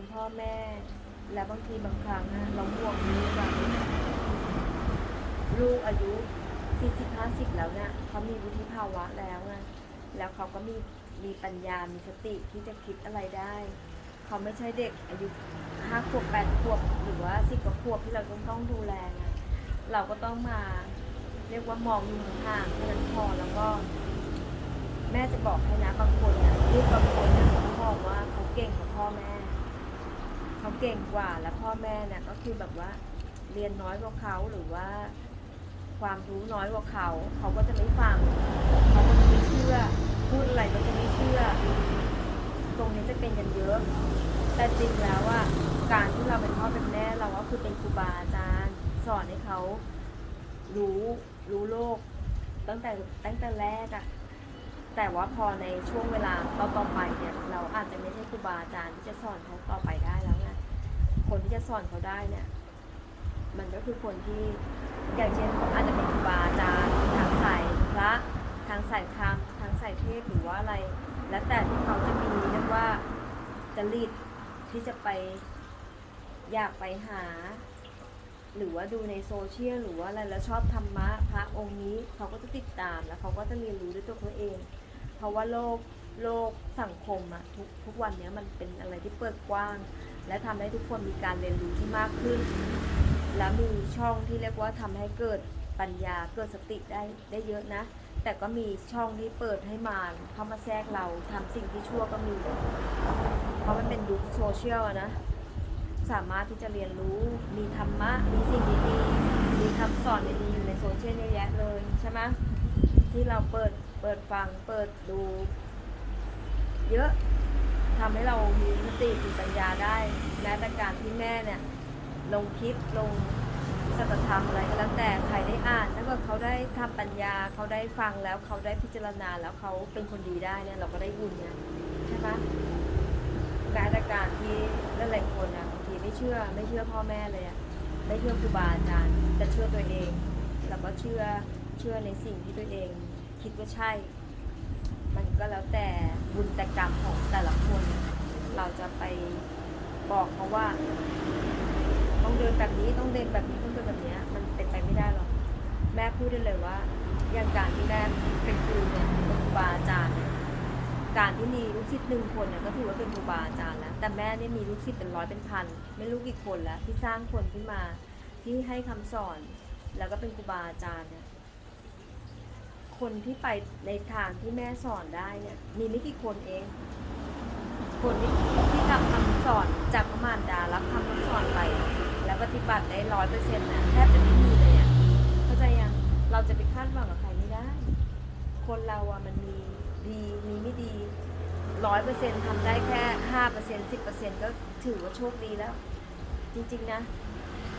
คุณพ่อแม่ และบางทีบางครั้งอะเราห่วงลูกอะลูกอายุสี่สิบห้าสิบแล้วเนี่ยเขามีวุฒิภาวะแล้วไงแล้วเขาก็มีมีปัญญา มีสติที่จะคิดอะไรได้ เขาไม่ใช่เด็กอายุห้าขวบแปดขวบหรือว่าสิบกว่าขวบที่เราต้องต้องดูแลไงเราก็ต้องมา เรียกว่ามองอยู่ห่างๆแค่นั้นพอแล้วก็ แม่จะบอกให้นะบางคนนะลูกบางคนนะเขามองว่าเขาเก่งกว่าพ่อแม่ เขาเก่งกว่าแล้วพ่อแม่เนี่ยก็คือแบบว่าเรียนน้อยกว่าเขาหรือว่า ความรู้น้อยกว่าเขาเขาก็จะไม่ฟังเขาก็จะไม่เชื่อ พูดอะไรก็จะไม่เชื่อ ตรงนี้จะเป็นกันเยอะ แต่จริงแล้วว่าการที่เราเป็นพ่อเป็นแม่เราก็คือเป็นครูบาอาจารย์ สอนให้เขารู้รู้โลก ตั้งแต่ตั้งแต่แรกอะแต่ว่าพอในช่วงเวลาต่อต่อๆไปเนี่ยเราอาจจะไม่ใช่ครูบาอาจารย์ที่จะสอนเขาต่อไป คนที่จะสอนเขาได้เนี่ย มันก็คือคนที่อย่างเช่นอาจจะเป็นครูบาอาจารย์ทางสายพระทางสายธรรมทางสายเทศหรือว่าอะไร แล้วแต่ที่เขาจะมีเรียกว่าจริตที่จะไปอยากไปหา หรือว่าดูในโซเชียลหรือว่าอะไรแล้วชอบธรรมะพระองค์นี้เขาก็จะติดตามแล้วเขาก็จะเรียนรู้ด้วยตัวเขาเอง เพราะว่าโลกโลกสังคมอะทุกทุกวันเนี้ยมันเป็นอะไรที่เปิดกว้าง และทำให้ทุกคนมีการเรียนรู้ที่มากขึ้น แล้วมีช่องที่เรียกว่าทำให้เกิดปัญญาเกิดสติได้ได้เยอะนะ แต่ก็มีช่องที่เปิดให้มารเข้ามาแทรกเราทำสิ่งที่ชั่วก็มี เพราะมันเป็นยุคโซเชียลอะนะ สามารถที่จะเรียนรู้มีธรรมะมีสิ่งดีๆมีคำสอนดีๆอยู่ในโซเชียลเยอะแยะเลยใช่ไหมที่เราเปิดเปิดฟังเปิดดู เยอะทำให้เรามีสติมีปัญญาได้ ม้แต่การที่แม่เนี่ยลงคลิปลงสัจธรรมอะไรก็แล้วแต่ใครได้อ่านถ้าเกิดเขาได้ทำปัญญาเขาได้ฟังแล้วเขาได้พิจารณาแล้วเขาเป็นคนดีได้เนี่ยเราก็ได้บุญนะใช่ไหมแม้แต่การที่หลายๆคนนะบางทีไม่เชื่อไม่เชื่อพ่อแม่เลยอะไม่เชื่อครูบาอาจารย์แต่เชื่อตัวเองแล้วก็เชื่อเชื่อในสิ่งที่ตัวเอง คิดว่าใช่ มันก็แล้วแต่บุญแต่กรรมของแต่ละคน เราจะไป บอกเขาว่า ต้องเดินแบบนี้ต้องเดินแบบนี้ต้องเดินแบบนี้มันเป็นไปไม่ได้หรอกแม่พูดได้เลยว่า อย่างการที่แม่เป็นครูเนี่ยเป็นครูบาอาจารย์เนี่ยการที่มีลูกศิษย์หนึ่งคนเนี่ยก็ถือว่าเป็นครูบาอาจารย์แล้ว แต่แม่เนี่ยมีลูกศิษย์เป็นร้อยเป็นพันไม่รู้กี่คนแล้วที่สร้างคนขึ้นมาที่ให้คำสอน แล้วก็เป็นครูบาอาจารย์เนี่ยคนที่ไปในทางที่แม่สอนได้เนี่ยมีไม่กี่คนเอง คนที่ที่ทำคำสอนจากพระมารดารับคำสอนไป แล้วปฏิบัติได้ร้อยเปอร์เซ็นต์นะแทบจะไม่มีเลยอะเข้าใจยังเราจะไปคาดหวังกับใครไม่ได้ คนเราอะมันมีดีมีไม่ดีร้อยเปอร์เซ็นต์ทำได้แค่ห้าเปอร์เซ็นต์สิบเปอร์เซ็นต์ก็ถือว่าโชคดีแล้ว จริงๆนะ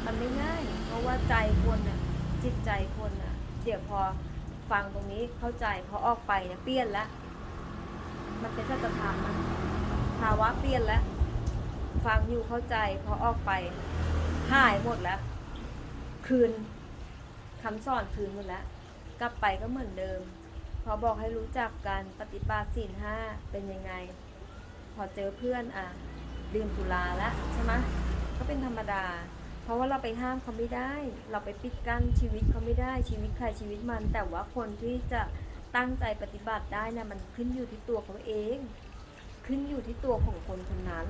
มันไม่ง่าย เพราะว่าใจคนน่ะจิตใจคนน่ะ เดี๋ยวพอฟังตรงนี้เข้าใจพอออกไปเนี่ยเปลี่ยนละมันเป็นสัจธรรมนะ ภาวะเปลี่ยนแล้ว ฟังอยู่เข้าใจพอออกไปหายหมดแล้ว คืนคำสอนคืนหมดแล้ว กลับไปก็เหมือนเดิม พอบอกให้รู้จักการปฏิบัติศีลห้าเป็นยังไง พอเจอเพื่อนอะดื่มสุราแล้วใช่ไหมก็เป็นธรรมดา เพราะว่าเราไปห้ามเขาไม่ได้ เราไปปิดกั้นชีวิตเขาไม่ได้ชีวิตใครชีวิตมัน แต่ว่าคนที่จะตั้งใจปฏิบัติได้นะมันขึ้นอยู่ที่ตัวเขาเอง ขึ้นอยู่ที่ตัวของคนคนนั้น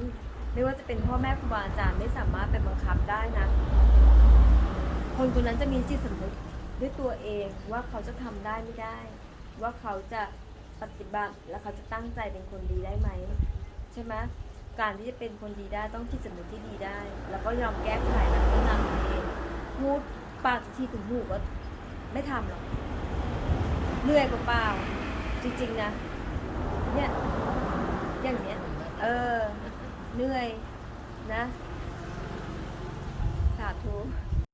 ไม่ว่าจะเป็นพ่อแม่ครูบาอาจารย์ไม่สามารถไปบังคับได้นะ คนคนนั้นจะมีจิตสำนึกด้วยตัวเองว่าเขาจะทำได้ไม่ได้ ว่าเขาจะปฏิบัติและเขาจะตั้งใจเป็นคนดีได้ไหมใช่ไหมการที่จะเป็นคนดีได้ต้องจิตสำนึกที่ดีได้ แล้วก็ยอมแก้ไขและพัฒนาตัวเองพูดปากที่ถึงหูก็ไม่ทำหรอกเหนื่อยเปล่าจริงๆนะเนี่ย อย่างเนี้ย เออ เหนื่อยนะ สาธุ